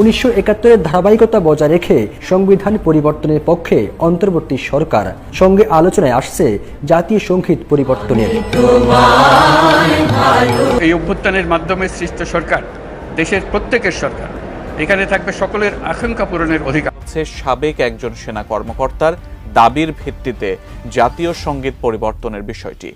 উনিশশো একাত্তরের ধারাবাহিকতা বজায় রেখে সংবিধান পরিবর্তনের পক্ষে অন্তর্বর্তী সরকার সঙ্গে আলোচনায় আসছে জাতীয় সংগীত পরিবর্তনের। এই অভ্যুত্থানের মাধ্যমে সৃষ্ট সরকার দেশের প্রত্যেকের সরকার। এখানে থাকবে সকলের আকাঙ্ক্ষা পূরণের অধিকার। হচ্ছে সাবেক একজন সেনা কর্মকর্তার দাবির ভিত্তিতে জাতীয় সংগীত পরিবর্তনের বিষয়টি।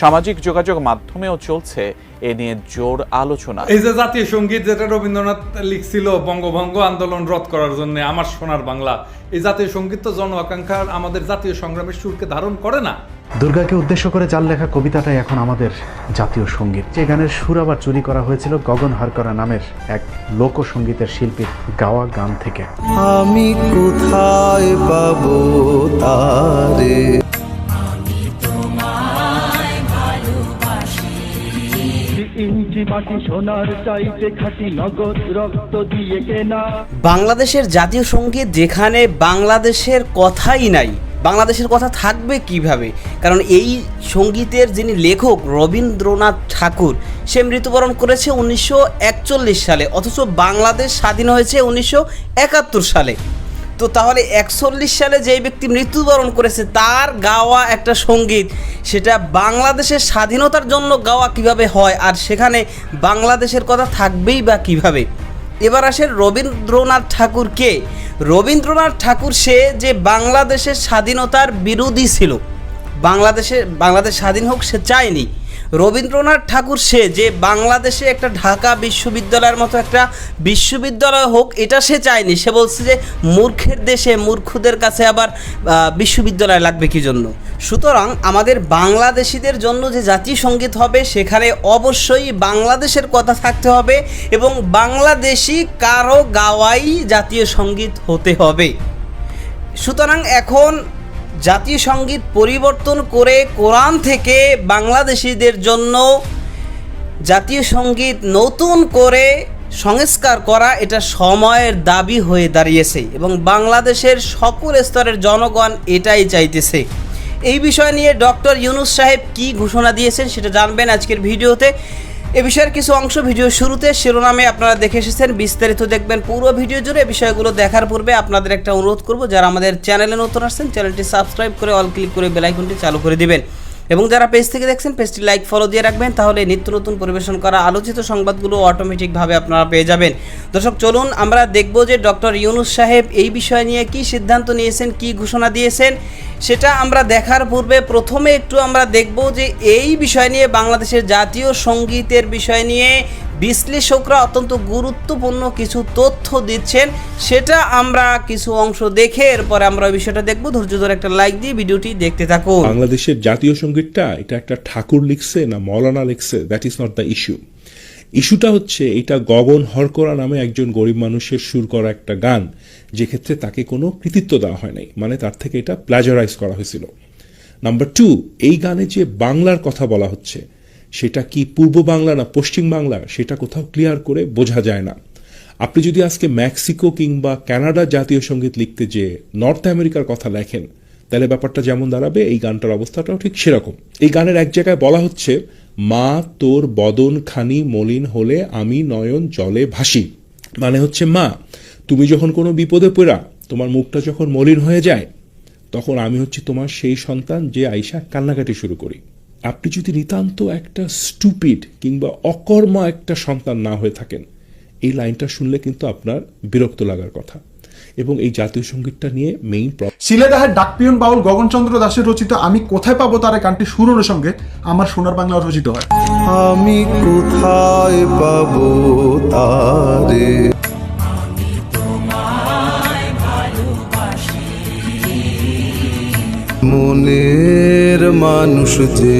সামাজিক যোগাযোগ মাধ্যমেও চলছে এ নিয়ে জোর আলোচনা। এই যে জাতীয় সংগীত যেটা রবীন্দ্রনাথ লিখছিল বঙ্গভঙ্গ আন্দোলন রদ করার জন্য আমার সোনার বাংলা এই জাতীয় সংগীত তো জন আকাঙ্ক্ষার আমাদের জাতীয় সংগ্রামের সুরকে ধারণ করে না। দুর্গাকে উদ্দেশ্য করে যার লেখা কবিতাটাই এখন আমাদের জাতীয় সংগীত। যে গানের সুর আবার চুরি করা হয়েছিল গগন হারকরা নামের এক লোকসঙ্গীতের শিল্পীর গাওয়া গান থেকে। আমি কোথায় পাবো তারে? বাংলাদেশের জাতীয় সংগীত যেখানে বাংলাদেশের কথাই নাই, বাংলাদেশের কথা থাকবে কীভাবে? কারণ এই সঙ্গীতের যিনি লেখক রবীন্দ্রনাথ ঠাকুর, সে মৃত্যুবরণ করেছে উনিশশো একচল্লিশ সালে, অথচ বাংলাদেশ স্বাধীন হয়েছে উনিশশো একাত্তর সালে। তো তাহলে একচল্লিশ সালে যেই ব্যক্তি মৃত্যুবরণ করেছে, তার গাওয়া একটা সংগীত, সেটা বাংলাদেশের স্বাধীনতার জন্য গাওয়া কীভাবে হয় আর সেখানে বাংলাদেশের কথা থাকবেই বা কীভাবে? এবার আসেন রবীন্দ্রনাথ ঠাকুর কে? রবীন্দ্রনাথ ঠাকুর সে যে বাংলাদেশের স্বাধীনতার বিরোধী ছিল। বাংলাদেশে, বাংলাদেশ স্বাধীন হোক সে চায়নি। রবীন্দ্রনাথ ঠাকুর সে যে বাংলাদেশে একটা ঢাকা বিশ্ববিদ্যালয়ের মতো একটা বিশ্ববিদ্যালয় হোক, এটা সে চায়নি। সে বলছে যে মূর্খের দেশে মূর্খদের কাছে আবার বিশ্ববিদ্যালয় লাগবে কি জন্য? সুতরাং আমাদের বাংলাদেশিদের জন্য যে জাতীয় সংগীত হবে, সেখানে অবশ্যই বাংলাদেশের কথা থাকতে হবে এবং বাংলাদেশি কারও গাওয়াই জাতীয় সংগীত হতে হবে। সুতরাং এখন জাতীয় সংগীত পরিবর্তন করে কোরআন থেকে বাংলাদেশিদের জন্য জাতীয় সংগীত নতুন করে সংস্কার করা এটা সময়ের দাবি হয়ে দাঁড়িয়েছে এবং বাংলাদেশের সকল স্তরের জনগণ এটাই চাইতেছে। এই বিষয় নিয়ে ডক্টর ইউনুস সাহেব কি ঘোষণা দিয়েছেন সেটা জানবেন আজকের ভিডিওতে। এ বিষয়ের কিছু অংশ ভিডিও শুরুতে শিরোনামে আপনারা দেখে এসেছেন। বিস্তারিত দেখবেন পুরো ভিডিও জুড়ে। বিষয়গুলো দেখার পূর্বে আপনাদের একটা অনুরোধ করব, যারা আমাদের চ্যানেলে নতুন আসছেন, চ্যানেলটি সাবস্ক্রাইব করে অল ক্লিক করে বেলাইকনটি চালু করে দিবেন। এবং যারা পেজ থেকে দেখছেন, পেজটি লাইক ফলো দিয়ে রাখবেন, তাহলে নিত্য নতুন পরিবেশন করা আলোচিত সংবাদগুলো অটোমেটিকভাবে আপনারা পেয়ে যাবেন। দর্শক, চলুন আমরা দেখব যে ডক্টর ইউনুস সাহেব এই বিষয় নিয়ে কি সিদ্ধান্ত নিয়েছেন, কি ঘোষণা দিয়েছেন, সেটা আমরা দেখার পূর্বে প্রথমে একটু আমরা দেখব যে এই বিষয় নিয়ে বাংলাদেশের জাতীয় সঙ্গীতের বিষয় নিয়ে বিশ্লেষকরা অত্যন্ত গুরুত্বপূর্ণ কিছু তথ্য দিচ্ছেন। সেটা আমরা কিছু অংশ দেখে এরপরে আমরা বিষয়টা দেখব। ধৈর্য ধরে একটা লাইক দিয়ে ভিডিওটি দেখতে থাকুন। বাংলাদেশের জাতীয় সঙ্গীতটা, এটা একটা ঠাকুর লিখছে না মৌলানা লিখছে that is not the issue ইস্যুটা হচ্ছে, এটা গগন হরকরা নামে একজন গরিব মানুষের সুর করা একটা গান যে ক্ষেত্রে তাকে কোনো কৃতিত্ব দেওয়া হয় নাই মানে তার থেকে এটা প্লাজারাইজ করা হয়েছিল। নাম্বার টু এই গানে যে বাংলার কথা বলা হচ্ছে সেটা কি পূর্ব বাংলা না পশ্চিম বাংলা, সেটা কোথাও ক্লিয়ার করে বোঝা যায় না। আপনি যদি আজকে মেক্সিকো কিংবা কানাডা জাতীয় সংগীত লিখতে যে নর্থ আমেরিকার কথা লেখেন, তাহলে ব্যাপারটা যেমন দাঁড়াবে, এই গানটার অবস্থাটাও ঠিক সেরকম। এই গানের এক জায়গায় বলা হচ্ছে, মা, তোর বদন খানি মলিন হলে আমি নয়ন জলে ভাসি। মানে হচ্ছে, মা, তুমি যখন কোনো বিপদে পড়া, তোমার মুখটা যখন মলিন হয়ে যায়, তখন আমি হচ্ছি তোমার সেই সন্তান যে আইসা কান্নাকাটি শুরু করি। আপনি যদি নিতান্ত একটা স্টুপিড কিংবা অকর্মা একটা সন্তান না হয়ে থাকেন এই লাইনটা শুনলে কিন্তু আপনার বিরক্ত লাগার কথা। এবং এই জাতীয় সঙ্গীতটা নিয়ে মেইন সিলেদাহের ডাকপিয়ন বাউল গগনচন্দ্র দাসের রচিত আমি কোথায় পাবো তার গানটি সুরনের সঙ্গে আমার সোনার বাংলা রচিত হয়। আমি কোথায় পাবো তারে? মনের মানুষ যে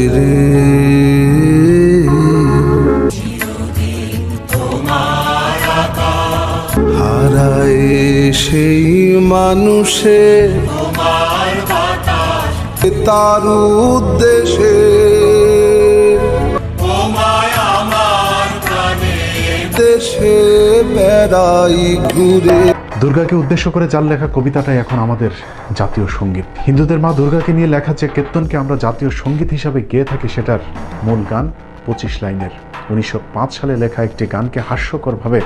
হারায় সেই মানুষে তার উদ্দেশে দেশে বেড়াই ঘুরে। দুর্গাকে উদ্দেশ্য করে যার লেখা কবিতাটাই এখন আমাদের জাতীয় সংগীত। হিন্দুদের মা দুর্গাকে নিয়ে লেখা যে কীর্তনকে আমরা জাতীয় সংগীত হিসাবে গেয়ে থাকি সেটার মূল গান পঁচিশ লাইনের। উনিশশো পাঁচ সালে লেখা একটি গানকে হাস্যকরভাবে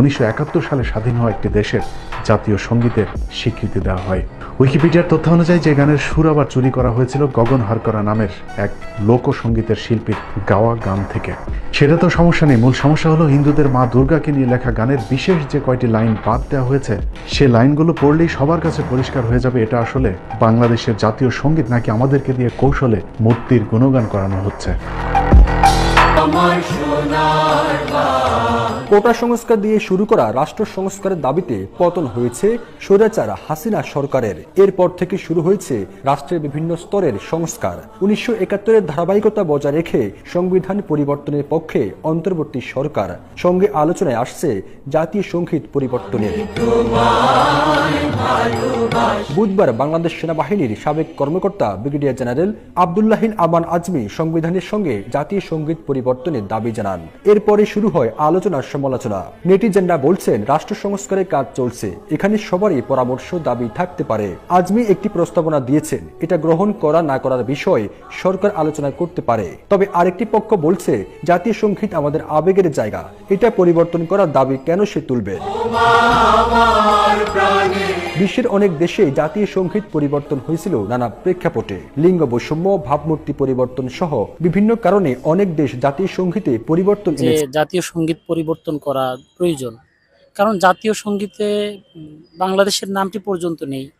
উনিশশো একাত্তর সালে স্বাধীন হওয়া একটি দেশের জাতীয় সঙ্গীতের স্বীকৃতি দেওয়া হয়। উইকিপিডিয়ার তথ্য অনুযায়ী যে গানের সুর আবার চুরি করা হয়েছিল গগন হারকরা নামের এক লোকসঙ্গীতের শিল্পীর গাওয়া গান থেকে। সেটা তো সমস্যা নেই। মূল সমস্যা হলো হিন্দুদের মা দুর্গাকে নিয়ে লেখা গানের বিশেষ যে কয়টি লাইন বাদ দেওয়া হয়েছে, সে লাইনগুলো পড়লেই সবার কাছে পরিষ্কার হয়ে যাবে এটা আসলে বাংলাদেশের জাতীয় সংগীত নাকি আমাদেরকে দিয়ে কৌশলে মূর্তির গুণগান করানো হচ্ছে। কোটা সংস্কার দিয়ে শুরু করা রাষ্ট্র সংস্কারের দাবিতে পতন হয়েছে স্বৈরাচার হাসিনা সরকারের। এরপর থেকে শুরু হয়েছে রাষ্ট্রের বিভিন্ন স্তরের সংস্কার। উনিশশো একাত্তরের ধারাবাহিকতা বজায় রেখে সংবিধান পরিবর্তনের পক্ষে অন্তর্বর্তী সরকার সঙ্গে আলোচনায় আসছে জাতীয় সংগীত পরিবর্তনের। বুধবার বাংলাদেশ সেনাবাহিনীর সাবেক কর্মকর্তা ব্রিগেডিয়ার জেনারেল আবদুল্লাহিন আমান আজমি সংবিধানের সঙ্গে জাতীয় সংগীত পরিবর্তনের দাবি জানান। এরপরে শুরু হয় আলোচনার সমালোচনা। নেটিজেনরা বলছেন রাষ্ট্র সংস্কারের কাজ চলছে। এখানে সবারই পরামর্শ দাবি থাকতে পারে। আজমি একটি প্রস্তাবনা দিয়েছেন। এটা গ্রহণ করা না করার বিষয় সরকার আলোচনা করতে পারে। তবে আরেকটি পক্ষ বলছে জাতীয় সংগীত আমাদের আবেগের জায়গা। এটা পরিবর্তন করার দাবি কেন সে তুলবে? বিশ্বের অনেক দেশে জাতীয় সংগীত পরিবর্তন হয়েছিল নানা প্রেক্ষাপটে। লিঙ্গ বৈষম্য ভাবমূর্তি পরিবর্তন সহ বিভিন্ন কারণে অনেক দেশ জাতীয় সংগীতে পরিবর্তন জাতীয় সংগীত পরিবর্তন করা প্রয়োজন। কারণ জাতীয় সঙ্গীতে বাংলাদেশের নামটি পর্যন্ত নেই।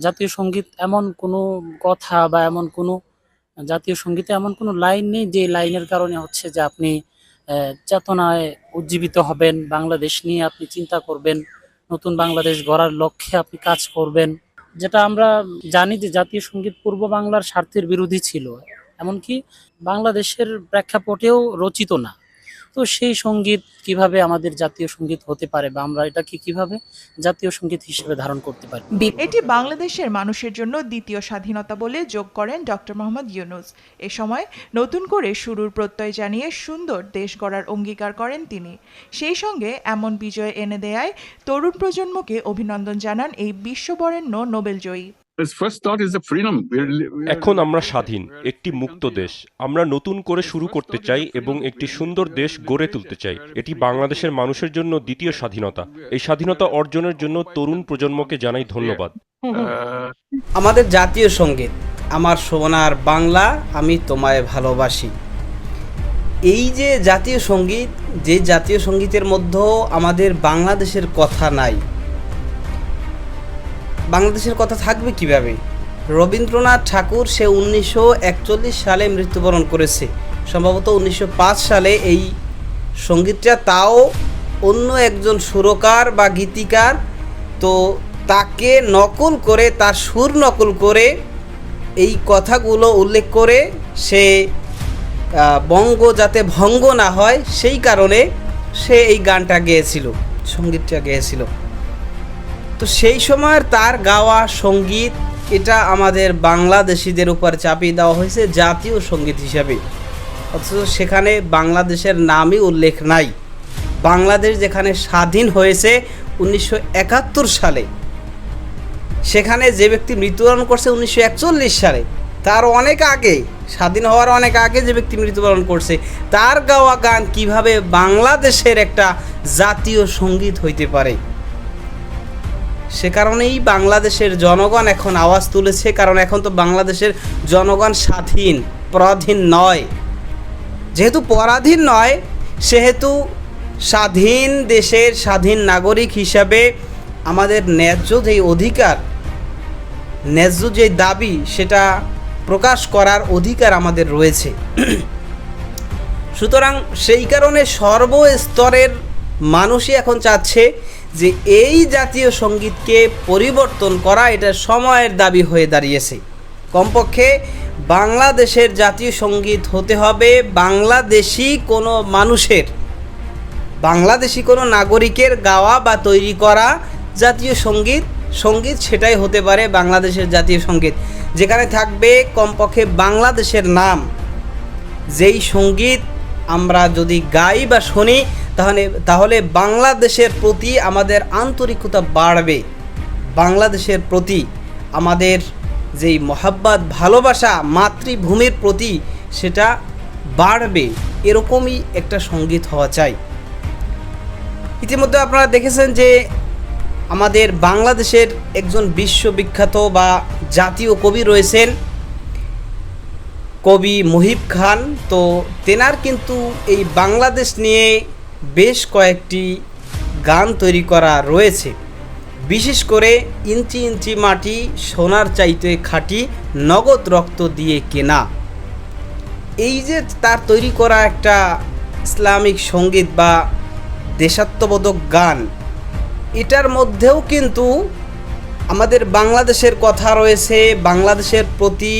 জাতীয় সংগীত এমন কোনো কথা বা এমন কোনো, জাতীয় সঙ্গীতে এমন কোনো লাইন নেই যে লাইনের কারণে হচ্ছে যে আপনি চেতনায় উজ্জীবিত হবেন, বাংলাদেশ নিয়ে আপনি চিন্তা করবেন, নতুন বাংলাদেশ গড়ার লক্ষ্যে আপনি কাজ করবেন। যেটা আমরা জানি যে জাতীয় সংগীত পূর্ব বাংলার স্বার্থের বিরোধী ছিল। এমনকি বাংলাদেশের প্রেক্ষাপটেও রচিত না। তো সেই সংগীত কীভাবে আমাদের জাতীয় সংগীত হতে পারে বা আমরা এটাকে কীভাবে জাতীয় সংগীত হিসেবে ধারণ করতে পারি? এটি বাংলাদেশের মানুষের জন্য দ্বিতীয় স্বাধীনতা বলে যোগ করেন ডক্টর মোহাম্মদ ইউনুস। এ সময় নতুন করে শুরুর প্রত্যয় জানিয়ে সুন্দর দেশ গড়ার অঙ্গীকার করেন তিনি। সেই সঙ্গে এমন বিজয় এনে দেয়ায় তরুণ প্রজন্মকে অভিনন্দন জানান এই বিশ্ববরেণ্য নোবেলজয়ী। এখন আমরা স্বাধীন একটি মুক্ত দেশ। আমরা নতুন করে শুরু করতে চাই এবং একটি সুন্দর দেশ গড়ে তুলতে চাই। এটি বাংলাদেশের মানুষের জন্য দ্বিতীয় স্বাধীনতা। এই স্বাধীনতা অর্জনের জন্য তরুণ প্রজন্মকে জানাই ধন্যবাদ। আমাদের জাতীয় সংগীত আমার সোনার বাংলা আমি তোমায় ভালোবাসি। এই যে জাতীয় সংগীত যে জাতীয় সঙ্গীতের মধ্যেও আমাদের বাংলাদেশের কথা নাই। বাংলাদেশের কথা থাকবে কীভাবে? রবীন্দ্রনাথ ঠাকুর সে উনিশশো একচল্লিশ সালে মৃত্যুবরণ করেছে। সম্ভবত উনিশশো পাঁচ সালে এই সঙ্গীতটা, তাও অন্য একজন সুরকার বা গীতিকার, তো তাকে নকল করে, তার সুর নকল করে এই কথাগুলো উল্লেখ করে সে বঙ্গ যাতে ভঙ্গ না হয়, সেই কারণে সে এই গানটা গেয়েছিল, সঙ্গীতটা গেয়েছিল। তো সেই সময়ের তার গাওয়া সংগীত এটা আমাদের বাংলাদেশিদের উপর চাপিয়ে দেওয়া হয়েছে জাতীয় সংগীত হিসাবে। অথচ সেখানে বাংলাদেশের নামই উল্লেখ নাই। বাংলাদেশ যেখানে স্বাধীন হয়েছে উনিশশো একাত্তর সালে, সেখানে যে ব্যক্তি মৃত্যুবরণ করছে উনিশশো একচল্লিশ সালে, তার অনেক আগে, স্বাধীন হওয়ার অনেক আগে যে ব্যক্তি মৃত্যুবরণ করছে, তার গাওয়া গান কীভাবে বাংলাদেশের একটা জাতীয় সংগীত হইতে পারে? সে কারণেই বাংলাদেশের জনগণ এখন আওয়াজ তুলেছে, কারণ এখন তো বাংলাদেশের জনগণ স্বাধীন, পরাধীন নয়। যেহেতু পরাধীন নয়, সেহেতু স্বাধীন দেশের স্বাধীন নাগরিক হিসাবে আমাদের ন্যায্য যেই অধিকার, ন্যায্য যে দাবি, সেটা প্রকাশ করার অধিকার আমাদের রয়েছে। সুতরাং সেই কারণে সর্বস্তরের মানুষই এখন চাচ্ছে যে এই জাতীয় সঙ্গীতকে পরিবর্তন করা এটা সময়ের দাবি হয়ে দাঁড়িয়েছে। কমপক্ষে বাংলাদেশের জাতীয় সংগীত হতে হবে বাংলাদেশি কোনো মানুষের। বাংলাদেশি কোনো নাগরিকের গাওয়া বা তৈরি করা জাতীয় সংগীত। সংগীত সেটাই হতে পারে বাংলাদেশের জাতীয় সংগীত। যেখানে থাকবে কমপক্ষে বাংলাদেশের নাম। যেই সংগীত আমরা যদি গাই বা শুনি তাহলে তাহলে বাংলাদেশের প্রতি আমাদের আন্তরিকতা বাড়বে। বাংলাদেশের প্রতি আমাদের যেই মহাব্বাত, ভালোবাসা, মাতৃভূমির প্রতি সেটা বাড়বে। এরকমই একটা সংগীত হওয়া চাই। ইতিমধ্যে আপনারা দেখেছেন যে আমাদের বাংলাদেশের একজন বিশ্ববিখ্যাত বা জাতীয় কবি রয়েছেন, কবি মুহিব খান। তো তেনার কিন্তু এই বাংলাদেশ নিয়ে বেশ কয়েকটি গান তৈরি করা রয়েছে। বিশেষ করে ইঞ্চি ইঞ্চি মাটি, সোনার চাইতে খাঁটি, নগদ রক্ত দিয়ে কেনা। এই যে তার তৈরি করা একটা ইসলামিক সংগীত বা দেশাত্মবোধক গান, এটার মধ্যেও কিন্তু আমাদের বাংলাদেশের কথা রয়েছে। বাংলাদেশের প্রতি,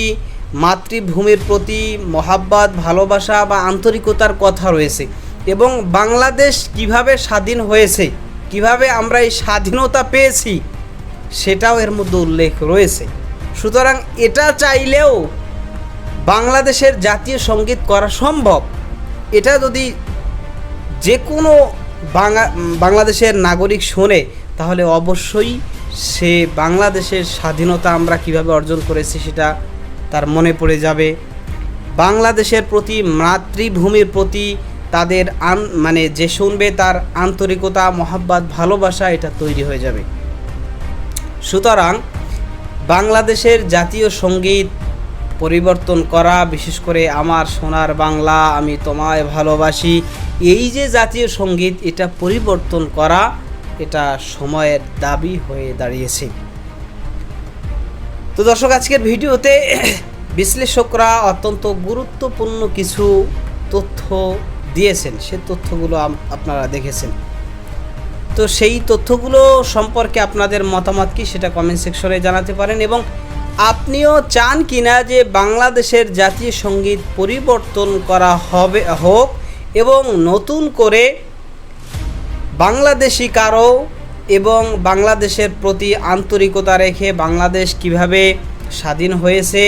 মাতৃভূমির প্রতি মহাব্বাত, ভালোবাসা বা আন্তরিকতার কথা রয়েছে। এবং বাংলাদেশ কীভাবে স্বাধীন হয়েছে, কীভাবে আমরা এই স্বাধীনতা পেয়েছি, সেটাও এর মধ্যে উল্লেখ রয়েছে। সুতরাং এটা চাইলেও বাংলাদেশের জাতীয় সংগীত করা সম্ভব। এটা যদি যে কোনো বাংলা বাংলাদেশের নাগরিক শোনে, তাহলে অবশ্যই সে বাংলাদেশের স্বাধীনতা আমরা কীভাবে অর্জন করেছি সেটা তার মনে পড়ে যাবে। বাংলাদেশের প্রতি মাতৃভূমির প্রতি তাদের আন মানে যে শুনবে তার আন্তরিকতা, মহাব্বাত, ভালোবাসা, এটা তৈরি হয়ে যাবে। সুতরাং বাংলাদেশের জাতীয় সংগীত পরিবর্তন করা, বিশেষ করে আমার সোনার বাংলা, আমি তোমায় ভালোবাসি, এই যে জাতীয় সংগীত, এটা পরিবর্তন করা, এটা সময়ের দাবি হয়ে দাঁড়িয়েছে। তো দর্শক, আজকের ভিডিওতে বিশ্লেষকরা অত্যন্ত গুরুত্বপূর্ণ কিছু তথ্য দিয়েছেন, সে তথ্যগুলো আপনারা দেখেছেন। তো সেই তথ্যগুলো সম্পর্কে আপনাদের মতামত কি সেটা কমেন্ট সেকশনে জানাতে পারেন এবং আপনিও চান কিনা যে বাংলাদেশের জাতীয় সংগীত পরিবর্তন করা হবে, হোক এবং নতুন করে বাংলাদেশি কারও এবং বাংলাদেশের প্রতি আন্তরিকতা রেখে বাংলাদেশ কীভাবে স্বাধীন হয়েছে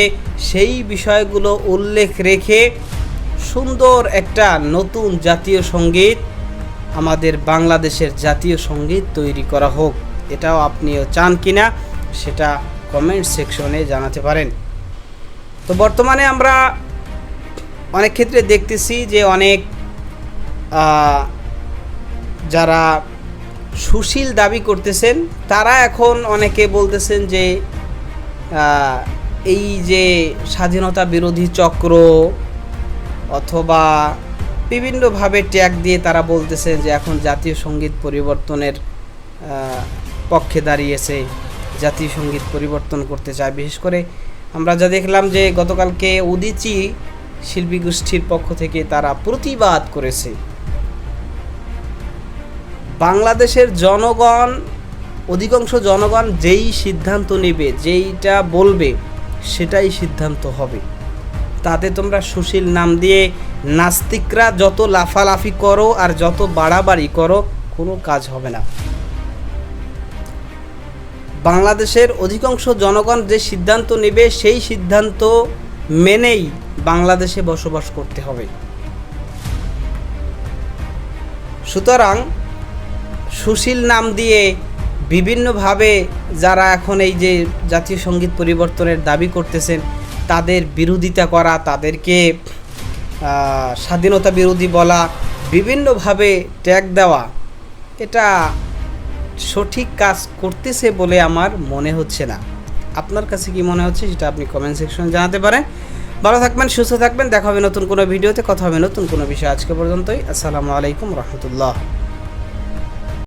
সেই বিষয়গুলো উল্লেখ রেখে সুন্দর একটা নতুন জাতীয় সংগীত আমাদের বাংলাদেশের জাতীয় সংগীত তৈরি করা হোক। এটাও আপনিও চান কিনা সেটা কমেন্ট সেকশনে জানাতে পারেন। তো বর্তমানে আমরা অনেক ক্ষেত্রে দেখতেছি যে অনেক যারা সুশীল দাবি করতেছেন, তারা এখন অনেকে বলতেছেন যে এই যে স্বাধীনতা বিরোধী চক্র অথবা বিভিন্নভাবে ট্যাগ দিয়ে তারা বলতেছে যে এখন জাতীয় সংগীত পরিবর্তনের পক্ষে দাঁড়িয়েছে, জাতীয় সংগীত পরিবর্তন করতে চায়। বিশেষ করে আমরা যা দেখলাম যে গতকালকে উদিচি শিল্পী গোষ্ঠীর পক্ষ থেকে তারা প্রতিবাদ করেছে। বাংলাদেশের জনগণ, অধিকাংশ জনগণ যেই সিদ্ধান্ত নেবে, যেইটা বলবে, সেটাই সিদ্ধান্ত হবে। তাতে তোমরা সুশীল নাম দিয়ে নাস্তিকরা যত লাফালাফি করো আর যত বাড়াবাড়ি করো, কোনো কাজ হবে না। বাংলাদেশের অধিকাংশ জনগণ যে সিদ্ধান্ত নেবে, সেই সিদ্ধান্ত মেনেই বাংলাদেশে বসবাস করতে হবে। সুতরাং সুশীল নাম দিয়ে বিভিন্নভাবে যারা এখন এই যে জাতীয় সংগীত পরিবর্তনের দাবি করতেছেন তাদের বিরোধিতা করা, তাদেরকে স্বাধীনতা বিরোধী বলা, বিভিন্নভাবে ট্যাগ দেওয়া, এটা সঠিক কাজ করতেছে বলে আমার মনে হচ্ছে না। আপনার কাছে কি মনে হচ্ছে সেটা আপনি কমেন্ট সেকশনে জানাতে পারেন। ভালো থাকবেন, সুস্থ থাকবেন, দেখা হবে নতুন কোনো ভিডিওতে, কথা হবে নতুন কোনো বিষয় আজকে পর্যন্তই। আসসালামু আলাইকুম, রহমতুল্লাহ।